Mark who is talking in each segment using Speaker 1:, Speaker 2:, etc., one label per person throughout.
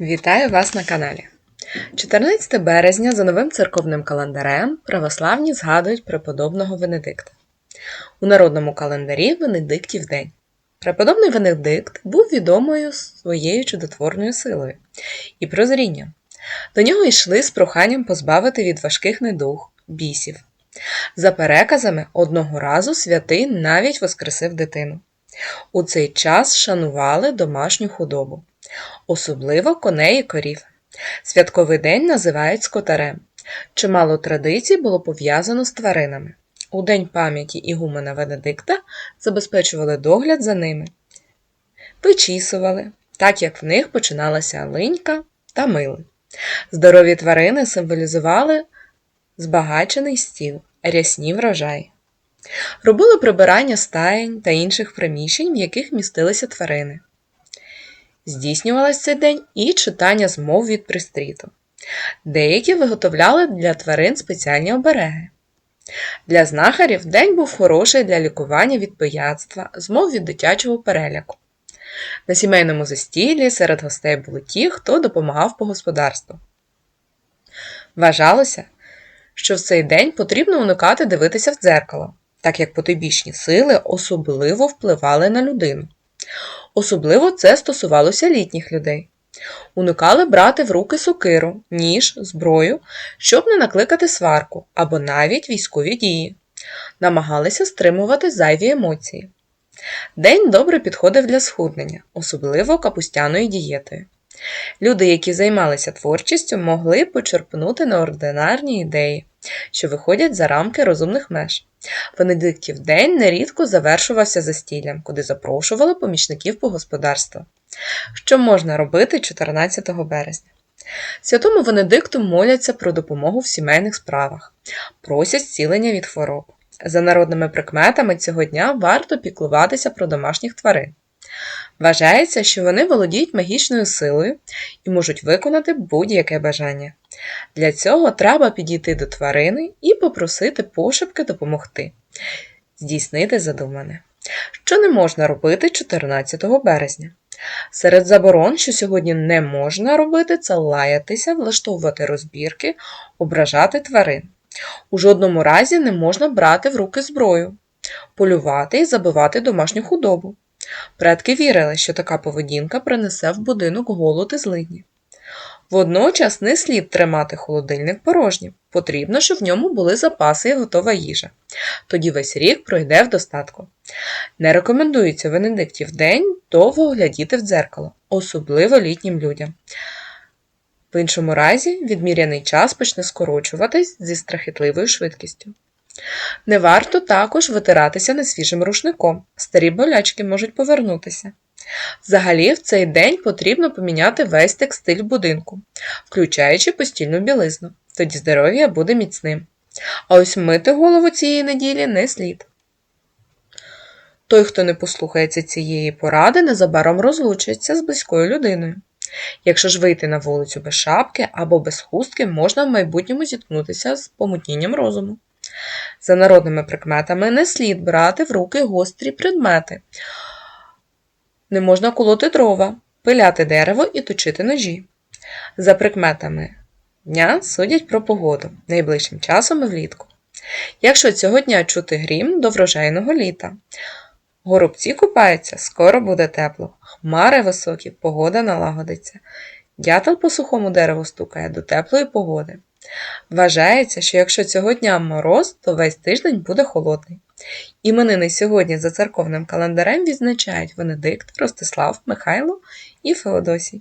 Speaker 1: Вітаю вас на каналі. 14 березня за новим церковним календарем православні згадують преподобного Венедикта. У народному календарі Венедиктів день. Преподобний Венедикт був відомою своєю чудотворною силою і прозрінням. До нього йшли з проханням позбавити від важких недуг, бісів. За переказами, одного разу святий навіть воскресив дитину. У цей час шанували домашню худобу особливо коней і корів. Святковий день називають скотарем. Чимало традицій було пов'язано з тваринами. У день пам'яті ігумена Венедикта забезпечували догляд за ними, вичісували, так як в них починалася линька та мили. Здорові тварини символізували збагачений стіл, рясні врожаї. Робили прибирання стаєнь та інших приміщень, в яких містилися тварини. Здійснювалось цей день і читання змов від пристріту. Деякі виготовляли для тварин спеціальні обереги. Для знахарів день був хороший для лікування від пияцтва, змов від дитячого переляку. На сімейному застіллі серед гостей були ті, хто допомагав по господарству. Вважалося, що в цей день потрібно уникати дивитися в дзеркало, так як потойбічні сили особливо впливали на людину. Особливо це стосувалося літніх людей. Уникали брати в руки сокиру, ніж, зброю, щоб не накликати сварку або навіть військові дії. Намагалися стримувати зайві емоції. День добре підходив для схуднення, особливо капустяною дієтою. Люди, які займалися творчістю, могли почерпнути неординарні ідеї, що виходять за рамки розумних меж. Венедиктів день нерідко завершувався застіллям, куди запрошували помічників по господарству. Що можна робити 14 березня? Святому Венедикту моляться про допомогу в сімейних справах, просять зцілення від хвороб. За народними прикметами цього дня варто піклуватися про домашніх тварин. Вважається, що вони володіють магічною силою і можуть виконати будь-яке бажання. Для цього треба підійти до тварини і попросити пошепки допомогти, здійснити задумане. Що не можна робити 14 березня? Серед заборон, що сьогодні не можна робити, це лаятися, влаштовувати розбірки, ображати тварин. У жодному разі не можна брати в руки зброю, полювати і забивати домашню худобу. Предки вірили, що така поведінка принесе в будинок голод і злидні. Водночас не слід тримати холодильник порожнім, потрібно, щоб в ньому були запаси і готова їжа. Тоді весь рік пройде в достатку. Не рекомендується Венедиктів день довго глядіти в дзеркало, особливо літнім людям. В іншому разі відміряний час почне скорочуватись зі страхітливою швидкістю. Не варто також витиратися несвіжим рушником, старі болячки можуть повернутися. Взагалі, в цей день потрібно поміняти весь текстиль будинку, включаючи постільну білизну, тоді здоров'я буде міцним. А ось мити голову цієї неділі не слід. Той, хто не послухається цієї поради, незабаром розлучиться з близькою людиною. Якщо ж вийти на вулицю без шапки або без хустки, можна в майбутньому зіткнутися з помутнінням розуму. За народними прикметами не слід брати в руки гострі предмети. Не можна колоти дрова, пиляти дерево і точити ножі. За прикметами дня судять про погоду найближчим часом і влітку. Якщо цього дня чути грім до врожайного літа, горобці купаються, скоро буде тепло, хмари високі, погода налагодиться. Дятел по сухому дереву стукає до теплої погоди. Вважається, що якщо цього дня мороз, то весь тиждень буде холодний. Іменини сьогодні за церковним календарем відзначають Венедикт, Ростислав, Михайло і Феодосій.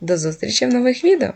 Speaker 1: До зустрічі в нових відео!